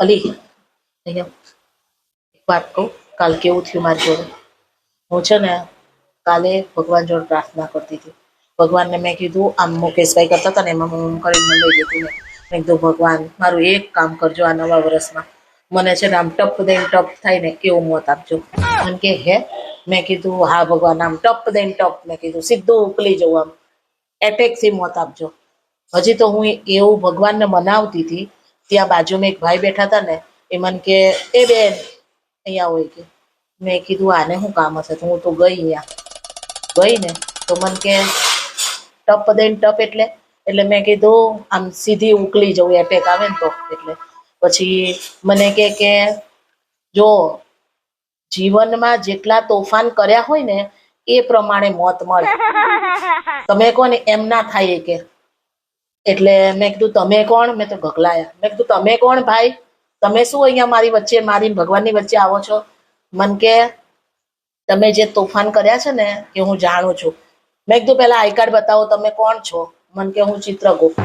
અલી, અહીંયા એક વાત કહું, કાલ કેવું થયું મારી જોડે? હું છે ને કાલે ભગવાન જોડે પ્રાર્થના કરતી હતી. ભગવાનને મેં કીધું, આમ મુકેશભાઈ કરતા હતા ને એમાં હું કરીને લઈ જતી ને. મેં કીધું, ભગવાન, મારું એક કામ કરજો આ નવા વર્ષમાં. મને છે ને આમ ટપ દઈને ટપ થાય ને એવું મત આપજો. એમ કે, હે? મેં કીધું, હા ભગવાન, આમ ટપ દઈને ટપ. મેં કીધું, સીધું ઉકલી જવું આમ. એટેકથી મત આપજો. હજી તો હું એવું ભગવાનને મનાવતી હતી ત્યાં બાજુમાં એક ભાઈ બેઠા હતા ને એ મને કે એ બેન અહીંયા હોય કે. મેં કીધું આને શું કામ હશે? તો હું તો ગઈ અહીંયા. ગઈ ને તો મને કે ટપ દઈને ટપ એટલે. એટલે મેં કીધું આમ સીધી ઉકલી જવું એટેક આવે ને તો. એટલે પછી મને કે કે જો જીવનમાં જેટલા તોફાન કર્યા હોય ને એ પ્રમાણે મોત મળે. તમે કહો ને એમ ના થાય કે. એટલે મેં કીધું, તમે કોણ? મેં તો ગગલાયા. મેં કીધું, તમે કોણ ભાઈ? તમે શું અહીંયા મારી વચ્ચે, મારી ભગવાનની વચ્ચે આવો છો? મન કે, તમે જે તોફાન કર્યા છે ને, એ હું જાણું છું. મેં કીધું, પહેલા આઈ કાર્ડ બતાવો, તમે કોણ છો? મન કે, હું ચિત્રગુપ્ત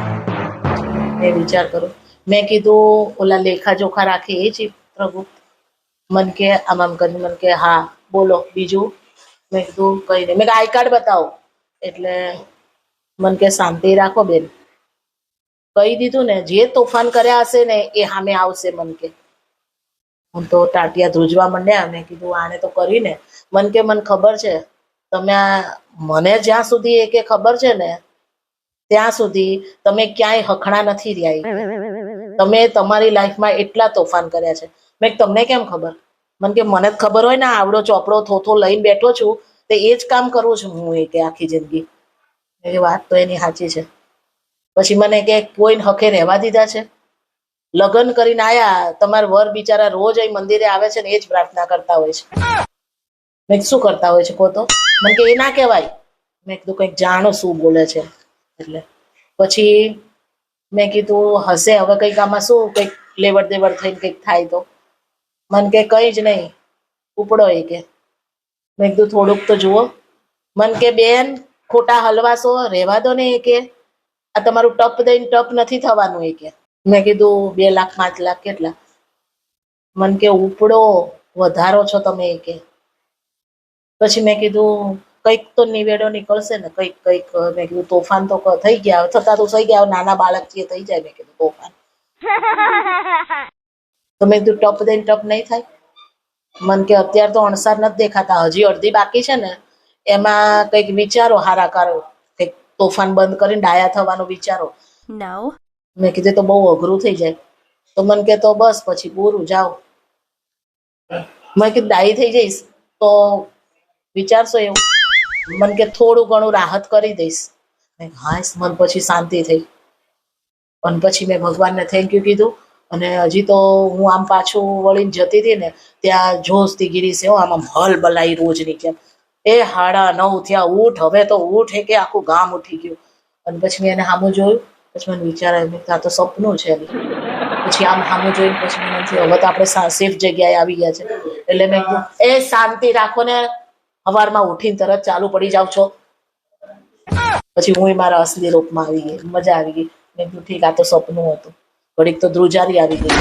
એ વિચાર કરું મેં કીધું, ઓલા લેખા જોખા રાખે એ ચિત્રગુપ્ત મન કે, આમ આમ કરીને. મન કે, હા, બોલો, બીજું? મેં કીધું, કઈ નહીં. મેં આઈ કાર્ડ બતાવો. એટલે મન કે, શાંતિ રાખો બેન. કહી દીધું ને, જે તોફાન કર્યા હશે ને, એ સામે આવશે મન કે હું તો ટાટિયા ધ્રુજવા માંડ્યા મેં કીધું, આને તો કરીને. મન કે મને ખબર છે, તમે મને જ્યાં સુધી એ કે ખબર છે ને, ત્યાં સુધી તમે ક્યાંય હખણા નથી રહ્યા તમે તમારી લાઈફમાં એટલા તોફાન કર્યા છે. મેં તમને કેમ ખબર? મને કે મને જ ખબર હોય ને આવડો ચોપડો થોથો લઈને બેઠો છું, તો એ જ કામ કરું છું હું એ કે આખી જિંદગી. એ વાત તો એની સાચી છે. પછી મને કે કોઈને હખે રહેવા દીધા છે? લગ્ન કરીને આયા, તમારા વર બિચારા રોજ અહીં મંદિરે આવે છે ને એ જ પ્રાર્થના કરતા હોય છે. મેં શું કરતા હોય છે કોતો? મને કે એ ના કહેવાય. મેં કીધું, કંઈક જાણો શું બોલે છે. એટલે પછી મેં કીધું, હશે, હવે કંઈક આમાં શું કંઈક લેવડ દેવડ થઈને કંઈક થાય તો? મને કે કંઈ જ નહીં. ઉપડો એ કે. મેં કીધું, થોડુંક તો જુઓ. મન કે, બેન, ખોટા હલવાશો રહેવા દો ને એ કે. આ તમારું ટપ દઈને ટપ નથી થવાનું એ કે. મેં કીધું બે લાખ, પાંચ લાખ કેટલા? મન કે ઉપડો, વધારો છો તમે એ કે. પછી મેં કીધું, કંઈક તો નિવેડો નીકળશે ને, કંઈક કંઈક, મેં કીધું, તોફાન તો થઈ ગયા, થતા તો થઈ ગયા, નાના બાળક છે થઈ જાય, મેં કીધું, તોફાન. તો મેં કીધું, ટપ દઈને ટપ નહીં થાય. મન કે અત્યારે તો અણસાર નથી દેખાતા, હજી અડધી બાકી છે ને, એમાં કંઈક વિચારો હારા કરો તોફાન બંધ કરીને ડાયા થવાનું વિચારો. No. મેં કીધું તો બહુ અઘરું થઈ જાય. તો મને કે તો બસ પછી પૂરું જાઓ. મેં કીધું ડાઈ થઈ જઈશ તો વિચારશો એવું. મને કે થોડું ઘણું રાહત કરી દઈશ. મેં કીધું, મને પછી શાંતિ થઈ. અને પછી મેં ભગવાનને થેન્ક યુ કીધું. અને હજી તો હું આમ પાછું વળીને જતી હતી ને ત્યાં જોશતી ગીરી છે હો, આમ આમ હલ બલાઈ રોજની કેમ. એ હાડા નવ થયા ઉઠ હવે તો ઉઠ કે આખું ગામ ઉઠી ગયું. અને પછી મેં એને સામું જોયું, પછી મને વિચાર આ તો સપનું છે. પછી આમ સામું જોઈને પછી મને હવે તો આપણે સેફ જગ્યાએ આવી ગયા છે. એટલે મેં એ શાંતિ રાખો ને સવારમાં ઉઠીને તરત ચાલુ પડી જાવ છો. પછી હું મારા અસલી રૂપમાં આવી ગઈ, મજા આવી ગઈ. મેં કીધું, ઠીક, આ તો સપનું હતું. ઘડીક તો ધ્રુજારી આવી ગઈ.